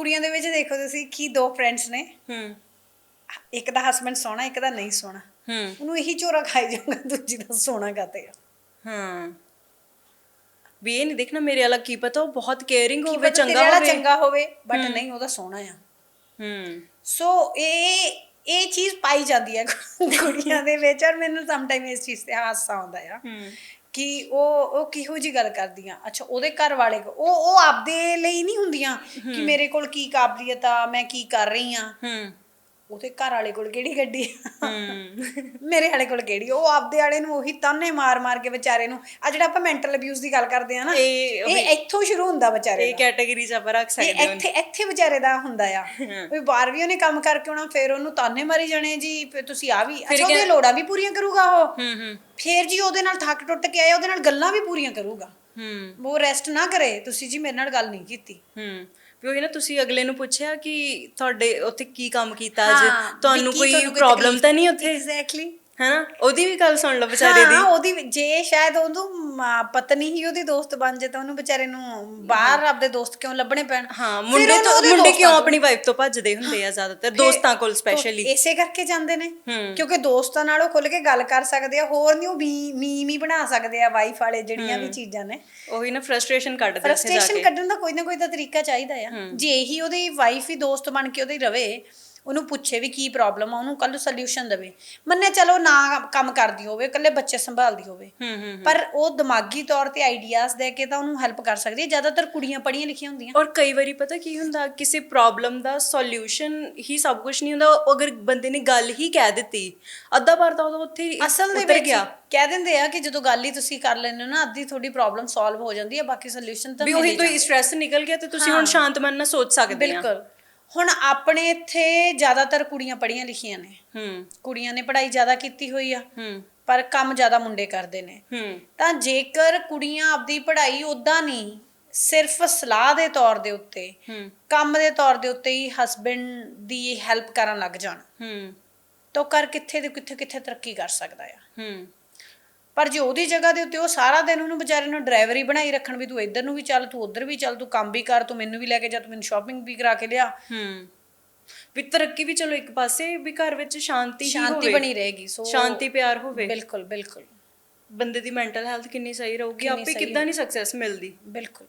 ਕੁੜੀਆਂ ਦੇ ਵਿੱਚ ਦੇਖੋ ਤੁਸੀਂ ਕਿ ਦੋ ਫਰੈਂਡਸ ਨੇ। ਹੂੰ। ਇੱਕ ਦਾ ਹਸਬੰਡ ਸੋਹਣਾ ਇੱਕ ਦਾ ਨਹੀਂ ਸੋਹਣਾ। ਹੂੰ। ਉਹਨੂੰ ਇਹੀ ਝੋਰਾ ਖਾਈ ਜਾਊਗਾ ਦੂਜੀ ਦਾ ਸੋਹਣਾ ਕਾਤੇ ਹਾਂ। ਵੀ ਇਹ ਨਹੀਂ ਦੇਖਣਾ ਮੇਰੇ ਵਾਲਾ ਕੀ ਪਤਾ ਉਹ ਬਹੁਤ ਕੇਅਰਿੰਗ ਹੋਵੇ ਚੰਗਾ ਹੋਵੇ। ਚੰਗਾ ਹੋਵੇ ਬਟ ਨਹੀਂ ਉਹਦਾ ਸੋਹਣਾ ਆ। ਹੂੰ। ਸੋ ਇਹ ਇਹ ਚੀਜ਼ ਪਾਈ ਜਾਂਦੀ ਹੈ ਕੁੜੀਆਂ ਦੇ ਵਿੱਚ ਔਰ ਮੈਨੂੰ ਸਮ ਟਾਈਮ ਇਸ ਚੀਜ਼ ਤੇ ਹਾਸਾ ਆਉਂਦਾ ਆ। ਕਿ ਉਹ ਉਹ ਕਿਹੋ ਜੀ ਗੱਲ ਕਰਦੀਆਂ? ਅੱਛਾ ਉਹਦੇ ਘਰ ਵਾਲੇ ਉਹ ਉਹ ਆਪਦੇ ਲਈ ਨਹੀਂ ਹੁੰਦੀਆਂ ਕਿ ਮੇਰੇ ਕੋਲ ਕੀ ਕਾਬਲੀਅਤ ਆ ਮੈਂ ਕੀ ਕਰ ਰਹੀ ਆ ਹੂੰ। ਉਹਦੇ ਘਰ ਵਾਲੇ ਕੋਲ ਕਿਹੜੀ ਗੱਡੀ ਮੇਰੇ ਵਾਲੇ ਕੋਲ ਕਿਹੜੀ ਉਹ ਆਪਦੇ ਵਾਲੇ ਨੂੰ ਉਹੀ ਤਾਨੇ ਮਾਰ ਮਾਰ ਕੇ ਵਿਚਾਰੇ ਨੂੰ ਆ ਜਿਹੜਾ ਆਪਾਂ ਮੈਂਟਲ ਅਬਿਊਜ਼ ਦੀ ਗੱਲ ਕਰਦੇ ਆ ਨਾ ਇਹ- ਇੱਥੋਂ ਸ਼ੁਰੂ ਹੁੰਦਾ ਵਿਚਾਰੇ ਇਹ ਕੈਟਾਗਰੀ ਚ ਆਪਾਂ ਰੱਖ ਸਕਦੇ ਹਾਂ ਇੱਥੇ ਇੱਥੇ ਵਿਚਾਰੇ ਦਾ ਹੁੰਦਾ ਆ। ਵੀ ਬਾਹਰ ਵੀ ਉਹਨੇ ਕੰਮ ਕਰਕੇ ਆਉਣਾ ਫਿਰ ਉਹਨੂੰ ਤਾਨੇ ਮਾਰੀ ਜਾਣੇ ਜੀ ਫਿਰ ਤੁਸੀਂ ਆ ਵੀ ਅੱਛਾ ਉਹਦੀਆਂ ਲੋੜਾਂ ਵੀ ਪੂਰੀਆਂ ਕਰੂਗਾ ਉਹ। ਫਿਰ ਜੀ ਉਹਦੇ ਨਾਲ ਥੱਕ ਟੁੱਟ ਕੇ ਆਏ ਉਹਦੇ ਨਾਲ ਗੱਲਾਂ ਵੀ ਪੂਰੀਆਂ ਕਰੂਗਾ। ਹੂੰ। ਉਹ ਰੈਸਟ ਨਾ ਕਰੇ ਤੁਸੀਂ ਜੀ ਮੇਰੇ ਨਾਲ ਗੱਲ ਨਹੀਂ ਕੀਤੀ। ਹੂੰ। ਵੀ ਉਹੀ ਨਾ ਤੁਸੀਂ ਅਗਲੇ ਨੂੰ ਪੁੱਛਿਆ ਕਿ ਤੁਹਾਡੇ ਉੱਥੇ ਕੀ ਕੰਮ ਕੀਤਾ? ਅੱਜ ਤੁਹਾਨੂੰ ਕੋਈ ਪ੍ਰੋਬਲਮ ਤਾਂ ਨਹੀਂ ਉੱਥੇ? ਐਗਜ਼ੈਕਟਲੀ ਹੈਨਾ? ਉਹਦੀ ਵੀ ਗੱਲ ਸੁਣ ਲਓ ਵਿਚਾਰੇ ਦੀ। ਹਾਂ ਉਹਦੀ ਜੇ ਸ਼ਾਇਦ ਉਹਨੂੰ ਪਤਨੀ ਹੀ ਉਹਦੀ ਦੋਸਤ ਬਣ ਜੇ ਤਾਂ ਉਹਨੂੰ ਵਿਚਾਰੇ ਨੂੰ ਬਾਹਰ ਆਪਦੇ ਦੋਸਤ ਕਿਉਂ ਲੱਭਣੇ ਪੈਣ? ਹਾਂ ਮੁੰਡੇ ਤੋਂ ਮੁੰਡੇ ਕਿਉਂ ਆਪਣੀ ਵਾਈਫ ਤੋਂ ਭੱਜਦੇ ਹੁੰਦੇ ਆ ਜ਼ਿਆਦਾਤਰ? ਦੋਸਤਾਂ ਕੋਲ ਸਪੈਸ਼ਲੀ ਇਸੇ ਕਰਕੇ ਜਾਂਦੇ ਨੇ। ਹੂੰ। ਕਿਉਂਕਿ ਦੋਸਤਾਂ ਨਾਲ ਉਹ ਖੁੱਲ ਕੇ ਗੱਲ ਕਰ ਸਕਦੇ ਆ ਹੋਰ ਨਹੀਂ ਉਹ ਮੀਮ ਹੀ ਬਣਾ ਸਕਦੇ ਆ ਵਾਈਫ ਵਾਲੇ ਜਿਹੜੀਆਂ ਵੀ ਚੀਜ਼ਾਂ ਨੇ। ਉਹੀ ਨਾ ਫਰਸਟ੍ਰੇਸ਼ਨ ਕੱਢਦੇ ਫਰਸਟ੍ਰੇਸ਼ਨ ਕੱਢਣ ਦਾ ਕੋਈ ਨਾ ਕੋਈ ਤਾਂ ਤਰੀਕਾ ਚਾਹੀਦਾ ਆ। ਜੇ ਇਹੀ ਉਹਦੀ ਵਾਈਫ ਹੀ ਦੋਸਤ ਬਣ ਕੇ ਉਹਦੀ ਰਵੇ ਉਹਨੂੰ ਪੁੱਛੇ ਵੀ ਕੀ ਪ੍ਰੋਬਲਮ ਆ ਉਹਨੂੰ ਕੱਲ ਸੋਲੂਸ਼ਨ ਦੇਵੇ। ਮੰਨੇ ਚਲੋ ਨਾ ਕੰਮ ਕਰਦੀ ਹੋਵੇ ਇਕੱਲੇ ਬੱਚੇ ਸੰਭਾਲਦੀ ਹੋਵੇ। ਹੂੰ ਹੂੰ ਪਰ ਉਹ ਦਿਮਾਗੀ ਤੌਰ ਤੇ ਆਈਡੀਆਜ਼ ਦੇ ਕੇ ਤਾਂ ਉਹਨੂੰ ਹੈਲਪ ਕਰ ਸਕਦੀ ਹੈ। ਜ਼ਿਆਦਾਤਰ ਕੁੜੀਆਂ ਪੜ੍ਹੀਆਂ ਲਿਖੀਆਂ ਹੁੰਦੀਆਂ। ਔਰ ਕਈ ਵਾਰੀ ਪਤਾ ਕੀ ਹੁੰਦਾ ਕਿਸੇ ਪ੍ਰੋਬਲਮ ਦਾ ਸੋਲੂਸ਼ਨ ਹੀ ਸਭ ਕੁਝ ਨਹੀਂ ਹੁੰਦਾ। ਅਗਰ ਬੰਦੇ ਨੇ ਗੱਲ ਹੀ ਕਹਿ ਦਿੱਤੀ ਅੱਧਾ ਵਾਰ ਤਾਂ ਉਹ ਉੱਥੇ ਅਸਲ ਦੇ ਵਿੱਚ ਗਿਆ। ਕਹਿ ਦਿੰਦੇ ਆ ਕਿ ਜਦੋਂ ਗੱਲ ਹੀ ਤੁਸੀਂ ਕਰ ਲੈਂਦੇ ਹੋ ਨਾ ਅੱਧੀ ਤੁਹਾਡੀ ਪ੍ਰੋਬਲਮ ਸੋਲਵ ਹੋ ਜਾਂਦੀ ਹੈ ਬਾਕੀ ਸੋਲੂਸ਼ਨ ਤਾਂ ਵੀ ਉਹੀ ਹੀ ਕੋਈ ਸਟ੍ਰੈਸ ਨਿਕਲ ਗਿਆ ਤੇ ਤੁਸੀਂ ਹੁਣ ਸ਼ਾਂਤ ਮਨ ਨਾਲ ਸੋਚ ਸਕਦੇ ਆ। ਬਿਲਕੁਲ। ਹੁਣ ਆਪਣੇ ਇੱਥੇ ਜ਼ਿਆਦਾਤਰ ਕੁੜੀਆਂ ਪੜ੍ਹੀਆਂ ਲਿਖੀਆਂ ਨੇ। ਹੂੰ। ਕੁੜੀਆਂ ਨੇ ਪੜ੍ਹਾਈ ਜ਼ਿਆਦਾ ਕੀਤੀ ਹੋਈ ਆ। ਹੂੰ। ਪਰ ਕੰਮ ਜ਼ਿਆਦਾ ਮੁੰਡੇ ਕਰਦੇ ਨੇ। ਹੂੰ। ਤਾਂ ਜੇਕਰ ਕੁੜੀਆਂ ਆਪਦੀ ਪੜ੍ਹਾਈ ਉਦਾਂ ਨਹੀਂ ਸਿਰਫ ਸਲਾਹ ਦੇ ਤੌਰ ਦੇ ਉੱਤੇ ਹੂੰ। ਕੰਮ ਦੇ ਤੌਰ ਦੇ ਉੱਤੇ ਹੀ ਹਸਬੰਡ ਦੀ ਹੈਲਪ ਕਰਨ ਲੱਗ ਜਾਣ। ਹੂੰ। ਤਾਂ ਕਰ ਕਿੱਥੇ ਦੇ ਕਿੱਥੇ ਕਿੱਥੇ ਤਰੱਕੀ ਕਰ ਸਕਦਾ ਆ। ਹੂੰ। ਪਰ ਜੇ ਉਹਦੀ ਜਗ੍ਹਾ ਦੇ ਉੱਤੇ ਉਹ ਸਾਰਾ ਦਿਨ ਉਹਨੂੰ ਵਿਚਾਰੇ ਨੂੰ ਡਰਾਈਵਰ ਹੀ ਬਣਾਈ ਰੱਖਣ ਵੀ ਤੂੰ ਇੱਧਰ ਨੂੰ ਵੀ ਚੱਲ ਤੂੰ ਉੱਧਰ ਵੀ ਚੱਲ ਤੂੰ ਕੰਮ ਵੀ ਕਰ ਤੂੰ ਮੈਨੂੰ ਵੀ ਲੈ ਕੇ ਜਾ ਤੂੰ ਮੈਨੂੰ ਸ਼ਾਪਿੰਗ ਵੀ ਕਰਾ ਕੇ ਲਿਆ। ਹੂੰ। ਵੀ ਤਰੱਕੀ ਵੀ ਚਲੋ ਇੱਕ ਪਾਸੇ ਵੀ ਘਰ ਵਿੱਚ ਸ਼ਾਂਤੀ ਹੀ ਸ਼ਾਂਤੀ ਹੋਵੇ। ਬਣੀ ਰਹੇਗੀ ਸੋ ਸ਼ਾਂਤੀ ਪਿਆਰ ਹੋਵੇ। ਬਿਲਕੁਲ ਬਿਲਕੁਲ। ਬੰਦੇ ਦੀ ਮੈਂਟਲ ਹੈਲਥ ਕਿੰਨੀ ਸਹੀ ਰਹੂਗੀ ਆਪੇ ਕਿੱਦਾਂ ਨਹੀਂ ਸਕਸੈਸ ਮਿਲਦੀ। ਬਿਲਕੁਲ।